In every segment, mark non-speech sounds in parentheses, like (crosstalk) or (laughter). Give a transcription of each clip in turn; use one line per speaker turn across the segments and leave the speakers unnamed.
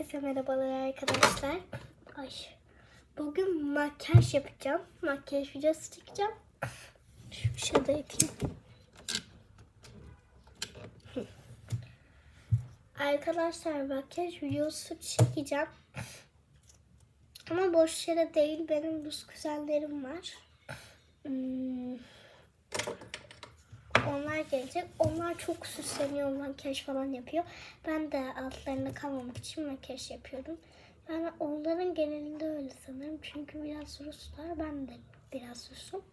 Herkese merhabalar arkadaşlar. Ay. Bugün makyaj yapacağım. Makyaj videosu çekeceğim. Şu şurada yapayım. Arkadaşlar makyaj videosu çekeceğim. Ama boş yere değil benim Rus kuzenlerim var. Hmm. Onlar gelecek. Onlar çok süsleniyor, makyaj falan yapıyor. Ben de altlarında kalmamak için makyaj yapıyorum. Yani onların genelinde öyle sanırım. Çünkü biraz Ruslar, ben de biraz Rusum.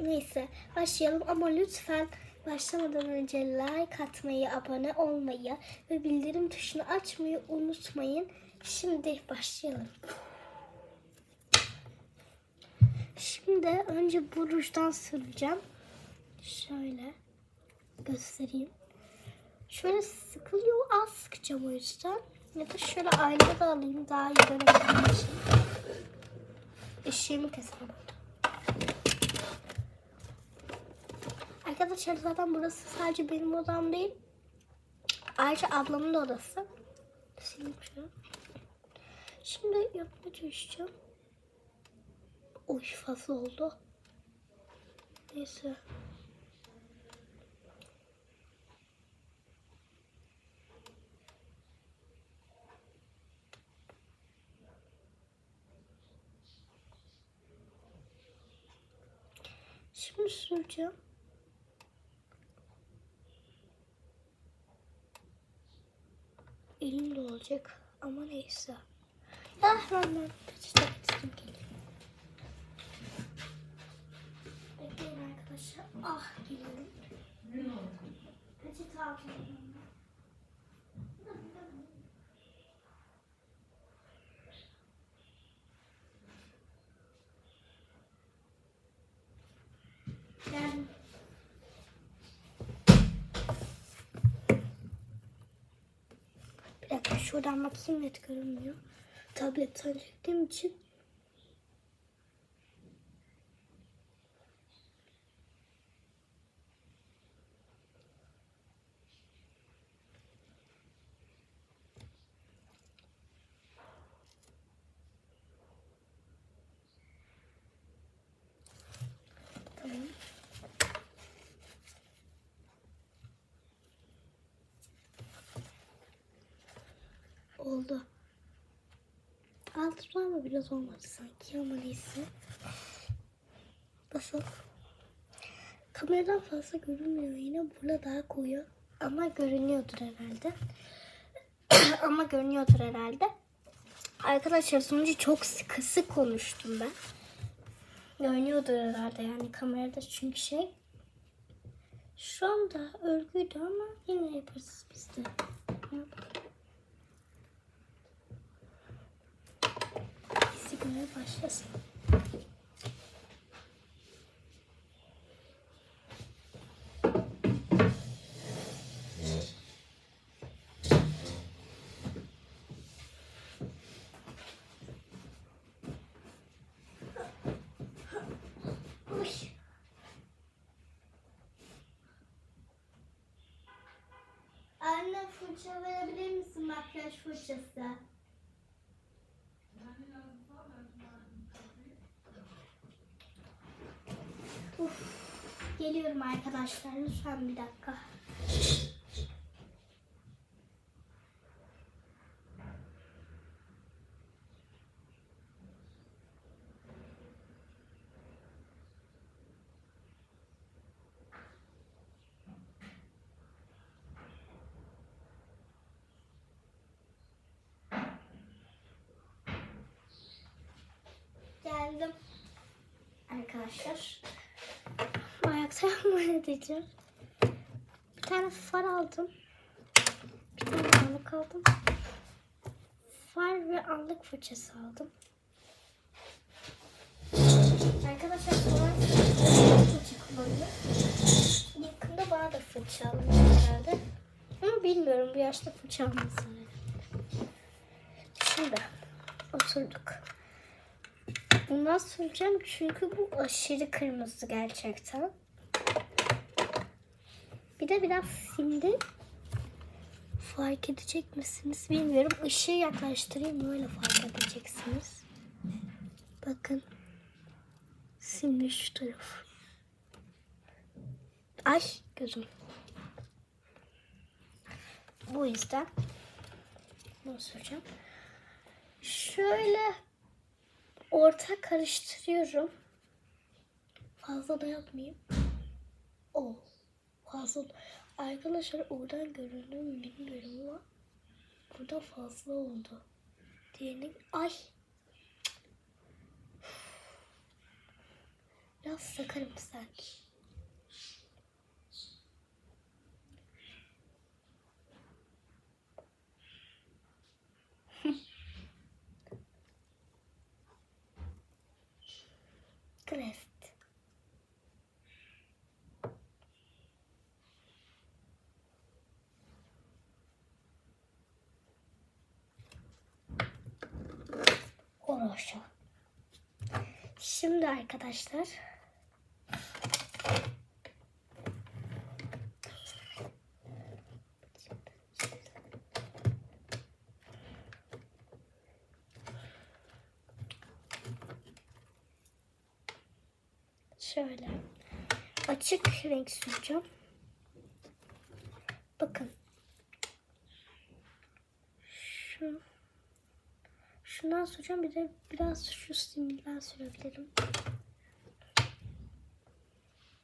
Neyse başlayalım ama lütfen başlamadan önce like atmayı, abone olmayı ve bildirim tuşunu açmayı unutmayın. Şimdi başlayalım. Şimdi önce bu rujdan süreceğim. Şöyle göstereyim. Şöyle sıkılıyor az sıkacağım o yüzden. Ya da şöyle aynada da alayım daha iyi görebilmem için. Işığımı keselim. Arkadaşlar zaten burası sadece benim odam değil. Ayrıca ablamın da odası. Sileyim şunu. Şimdi yapmaya çalışacağım. Oy fazla oldu. Neyse. Şimdi süreceğim. Elim de olacak ama neyse. Ya hemen ben arkadaşlar. Ah geliyorum. Peçete alacağım. Geldim. Bir dakika şuradan bakayım net görünmüyor. Tabletten çektiğim için. Tamam. Oldu. Altı ama biraz olmadı sanki ama neyse. Nasıl? Kameradan fazla görünmüyor yine. Burada daha koyu. Ama görünüyordur herhalde. (coughs) ama görünüyordur herhalde. Arkadaşlar sonucu çok sıkı sık konuştum ben. Görünüyordur herhalde yani kamerada çünkü şey. Şu anda örgüydü ama yine yaparız biz de. Sigara başlasın. Anne fırça verebilir misin makyaj fırçası? Geliyorum arkadaşlar lütfen bir dakika. Geldim. Arkadaşlar. Ayakta (laughs) yapma edeceğim. Bir tane far aldım. Bir tane anlık aldım. Far ve anlık fırçası aldım. Arkadaşlar sonra fırça kullanıyor. Yakında bana da fırça almış herhalde. Ama bilmiyorum bu yaşta fırça herhalde. Şimdi oturduk. Bundan süreceğim çünkü bu aşırı kırmızı gerçekten. Bir de biraz simli. Fark edecek misiniz bilmiyorum. Işığı yaklaştırayım öyle fark edeceksiniz. Bakın. Şimdi şu taraf. Ay gözüm. Bu yüzden bunu süreceğim. Şöyle orta karıştırıyorum. Fazla da yapmayayım. O fazla. Arkadaşlar oradan göründü mü bilmiyorum ama burada fazla oldu. Diğerini ay biraz sakarım sanki. Crest. Oroşa. Şimdi arkadaşlar şöyle açık renk süreceğim. Bakın. Şu Şundan süreceğim bir de biraz şu similden sürebilirim.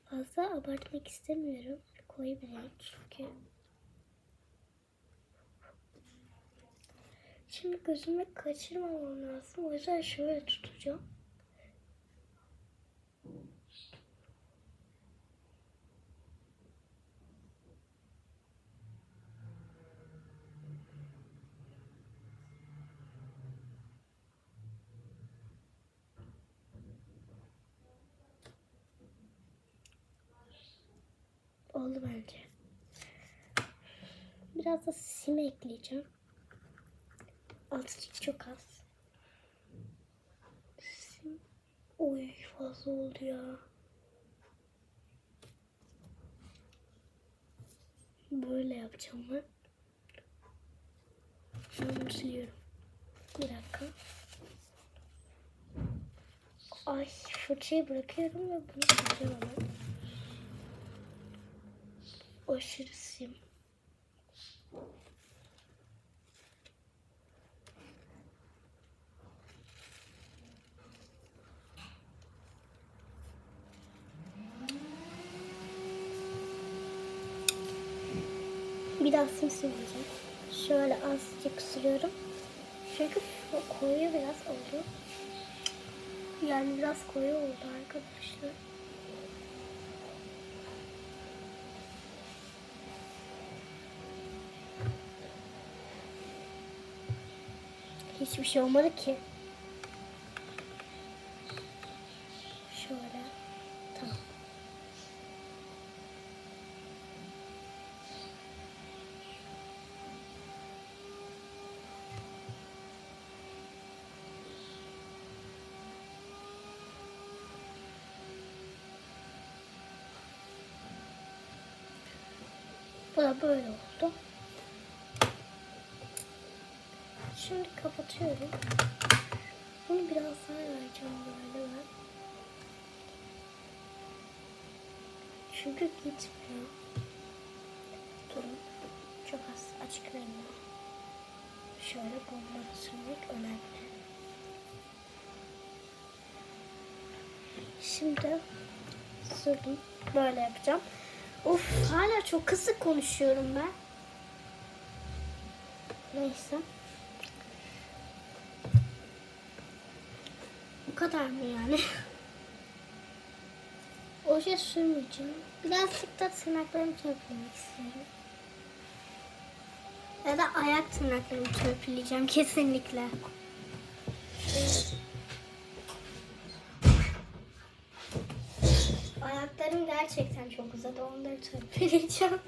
Fazla abartmak istemiyorum. Koyu bir çünkü. Şimdi gözüme kaçırmamam lazım. O yüzden şöyle tutacağım. Oldu bence. Biraz da sim ekleyeceğim. Azıcık çok az. Sim. Oy fazla oldu ya. Böyle yapacağım ben. Şunu siliyorum. Bir dakika. Ay fırçayı bırakıyorum ve bunu sileceğim aşırı sim. Bir daha sim sileceğim. Şöyle azıcık sürüyorum. Çünkü koyu biraz oldu. Yani biraz koyu oldu arkadaşlar. Hiçbir şey olmadı ki. Şöyle. Tamam. Bu da böyle oldu. Şimdi kapatıyorum. Bunu biraz daha yayacağım böyle. Çünkü gitmiyor. Durun. Çok az açık rengi. Şöyle bunları sürmek önemli. Şimdi sürdüm. Böyle yapacağım. Of hala çok kısık konuşuyorum ben. Neyse. Kadar mı yani? Oje sürmeyeceğim. Birazcık da tırnaklarımı törpülemek istiyorum. Ya da ayak tırnaklarımı törpüleyeceğim kesinlikle. Ayaklarım gerçekten çok uzadı. Onları törpüleyeceğim.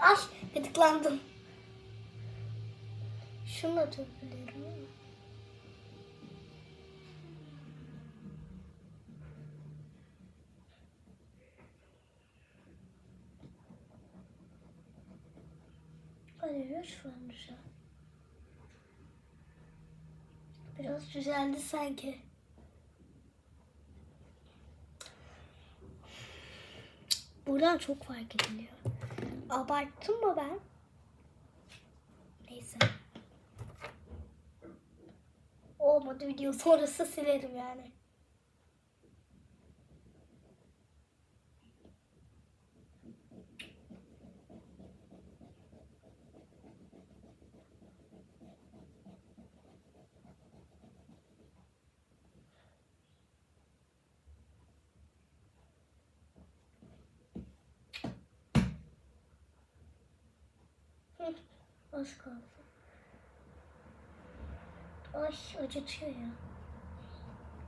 Ay gıdıklandım. Şunu da ama. Hadi lütfen güzel. Biraz düzeldi sanki. Buradan çok fark ediliyor. Abarttım mı ben? Neyse. Olmadı video sonrası silerim yani. Az kaldı. Ay acıtıyor ya.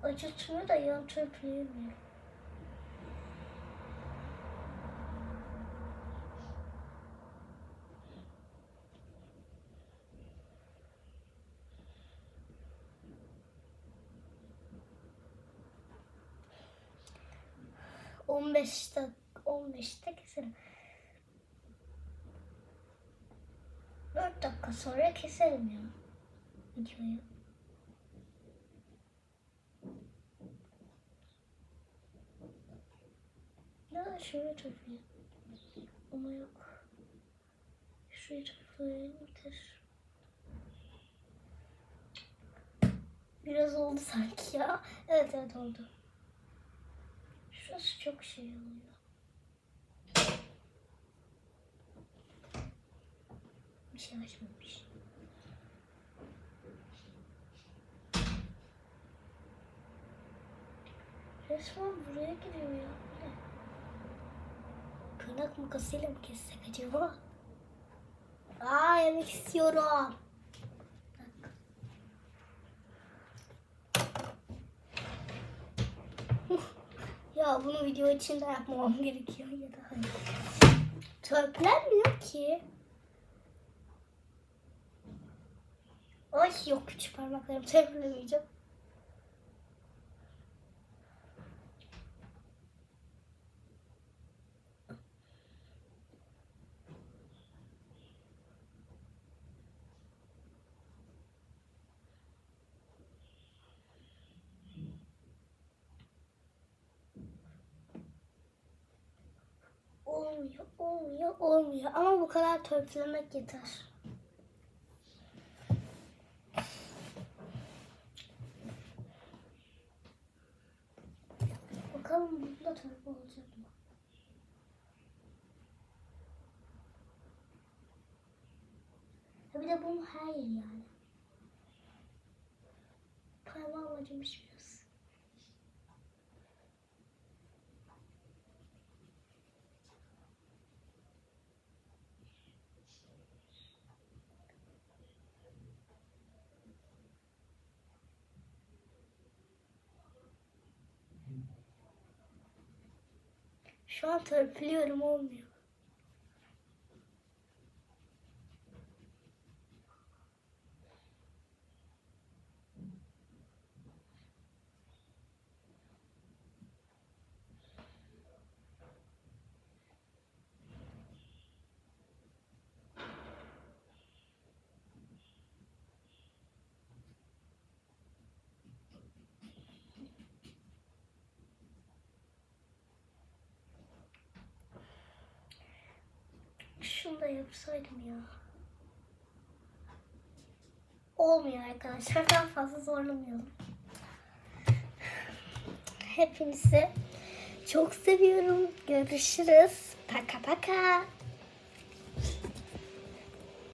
Acıtmıyor da yan törpüleyemiyor. On beş dakika, on beş dakika. 4 dakika sonra keserim ya videoyu. Ya şöyle toplayayım. Ama yok. Şurayı toplayayım yeter. Biraz oldu sanki ya. Evet evet oldu. Şurası çok şey oluyor. Bir şey açmamış. Resmen buraya giriyor ya. Tırnak makasıyla mı kessek acaba? Aa yemek istiyorum. Ya bunu video için de yapmam gerekiyor ya da hayır. Törpülenmiyor ki. Ay yok küçük parmaklarım törpülemeyeceğim. Olmuyor, olmuyor, olmuyor. Ama bu kadar törpülemek yeter. Bakalım bunda törpü olacak mı? Ha bir de bunun her yeri yani. Parmağım acımış biraz. Şu an törpülüyorum olmuyor. Şunu da yapsaydım ya. Olmuyor arkadaşlar. Ben fazla zorlamayalım. Hepinizi çok seviyorum. Görüşürüz. Paka paka.